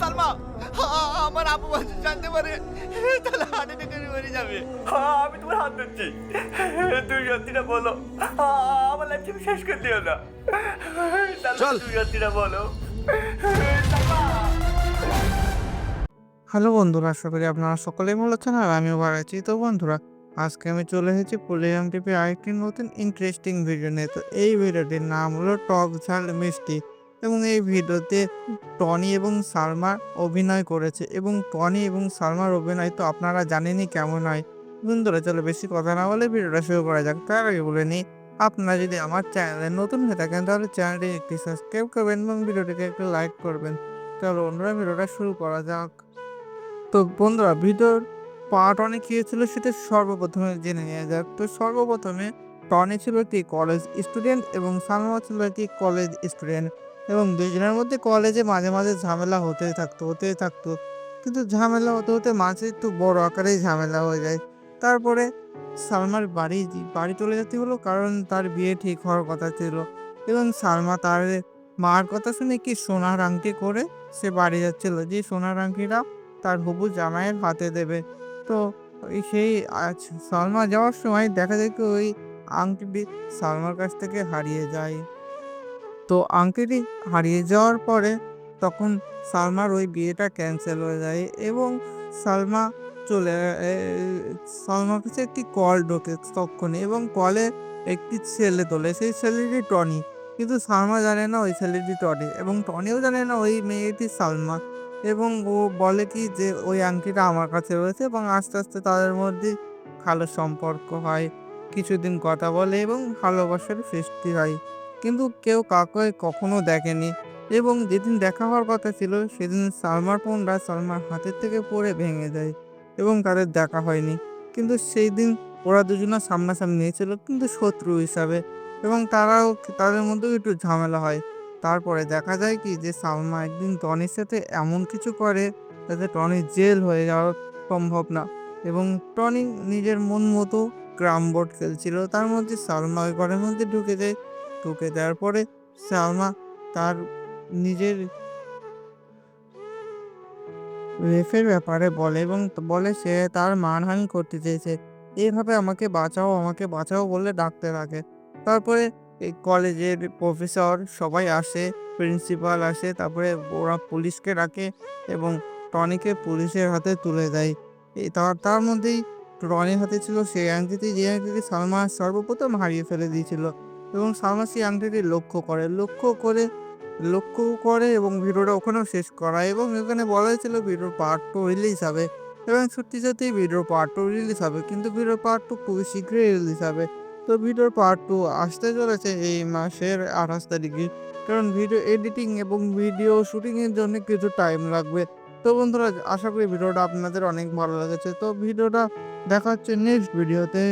সালমা আমার আপু বাজু জানতে পারে। তাহলে হার্ট অ্যাটাকে মরে যাবে। আমি তোমার হাত ধরছি। তুই সত্যিটা বলো। আমার লাইফ তুমি শেষ করে দিও না। চল। তুই সত্যিটা বলো। হ্যালো বন্ধুরা আশা করি আপনারা সকলেই ভালো আছেন আর আমিও ভালো আছি। তো বন্ধুরা আজকে আমি চলে এসেছি পুলিয়াম টিপি আরেকটি নতুন ইন্টারেস্টিং ভিডিও নিয়ে। তো এই ভিডিওটির নাম হলো টক ঝাল মিষ্টি। এবং এই ভিডিওতে টনি এবং সালমার অভিনয় করেছে। এবং টনি এবং সালমার অভিনয় তো আপনারা জানেনই কেমন হয়। বন্ধুরা, চলো বেশি কথা না বলে ভিডিওটা শুরু করা যাক। তার আগে বলে নিই, আপনারা যদি আমার চ্যানেলে নতুন হয়ে থাকেন, তাহলে চ্যানেলটি একটি সাবস্ক্রাইব করবেন এবং ভিডিওটিকে একটু লাইক করবেন। চলো অন্যরা ভিডিওটা শুরু করা যাক। তো বন্ধুরা, ভিডিওর পার্ট অনেক কী ছিল সেটা সর্বপ্রথমে জেনে নেওয়া যাক। তো সর্বপ্রথমে টনি ছিল একটি কলেজ স্টুডেন্ট এবং সালমা ছিল একটি কলেজ স্টুডেন্ট। এবং দুজনের মধ্যে কলেজে মাঝে মাঝে ঝামেলা হতেই থাকতো হতেই থাকতো। কিন্তু ঝামেলা হতে হতে মাঝে একটু বড় আকারেই ঝামেলা হয়ে যায়। তারপরে সালমার বাড়ি বাড়ি চলে যেতে হলো কারণ তার বিয়ে ঠিক হওয়ার কথা ছিল। এবং সালমা তার মার কথা শুনে কি সোনার আংটি করে সে বাড়ি যাচ্ছিল, যে সোনার আংটিটা তার হবু জামাইয়ের হাতে দেবে। তো সেই সালমা যাওয়ার সময় দেখা যায় কি ওই আংটিটি সালমার কাছ থেকে হারিয়ে যায়। তো আংটিটি হারিয়ে যাওয়ার পরে তখন সালমার ওই বিয়েটা ক্যান্সেল হয়ে যায় এবং সালমা চলে সালমার কাছে একটি কল ঢোকে তক্ষণে এবং কলে একটি ছেলে তোলে, সেই ছেলেটি টনি। কিন্তু সালমা জানে না ওই ছেলেটি টনি এবং টনিও জানে না ওই মেয়েটি সালমা এবং ও বলে কি যে ওই আংটিটা আমার কাছে রয়েছে এবং আস্তে আস্তে তাদের মধ্যে ভালো সম্পর্ক হয়, কিছুদিন কথা বলে এবং ভালোবাসার সৃষ্টি হয়। কিন্তু কেউ কাউকে কখনো দেখেনি। এবং যেদিন দেখা হওয়ার কথা ছিল, সেদিন সালমার ফোনটা সালমার হাতের থেকে পড়ে ভেঙে যায় এবং তাদের দেখা হয়নি। কিন্তু সেই দিন ওরা দুজনা সামনাসামনি ছিল কিন্তু শত্রু হিসাবে এবং তারাও তাদের মধ্যেও একটু ঝামেলা হয়। তারপরে দেখা যায় কি যে সালমা একদিন টনির সাথে এমন কিছু করে যাতে টনির জেল হয়ে যাওয়ার সম্ভব না এবং টনি নিজের মন মতো গ্রাম বোর্ড খেলছিল। তার মধ্যে সালমা ওই ঘরের মধ্যে ঢুকে যায় ঢুকে দেওয়ার পরে সালমা তার নিজের রেফের ব্যাপারে বলে এবং বলে সে তার মানহানি করতে চেয়েছে। এইভাবে আমাকে বাঁচাও আমাকে বাঁচাও বলে ডাকতে থাকে তারপরে কলেজের প্রফেসর সবাই আসে, প্রিন্সিপাল আসে, তারপরে ওরা পুলিশকে ডাকে এবং টনিকে পুলিশের হাতে তুলে দেয়। তার তার মধ্যেই টনির হাতে ছিল সেই আংটিটি, যে আংটিটি সালমা সর্বপ্রথম হারিয়ে ফেলে দিয়েছিল। এবং সালমা সেই আংটিটি লক্ষ্য করে। লক্ষ্য করে লক্ষ্য করে এবং ভিডিওটা ওখানেও শেষ করা এবং এখানে বলা হয়েছিল ভিডিওর পার্ট টু রিলিজ হবে। এবং সত্যি সত্যি ভিডিওর পার্ট টু রিলিজ হবে, কিন্তু ভিডিওর পার্ট টু খুবই শীঘ্রই রিলিজ হবে। তো ভিডিওর পার্ট টু আসতে চলেছে এই মাসের আঠাশ তারিখে, কারণ ভিডিও এডিটিং এবং ভিডিও শুটিংয়ের জন্য কিছু টাইম লাগবে। তো বন্ধুরা, আশা করি ভিডিওটা আপনাদের অনেক ভালো লেগেছে। তো ভিডিওটা দেখা হচ্ছে নেক্সট ভিডিওতে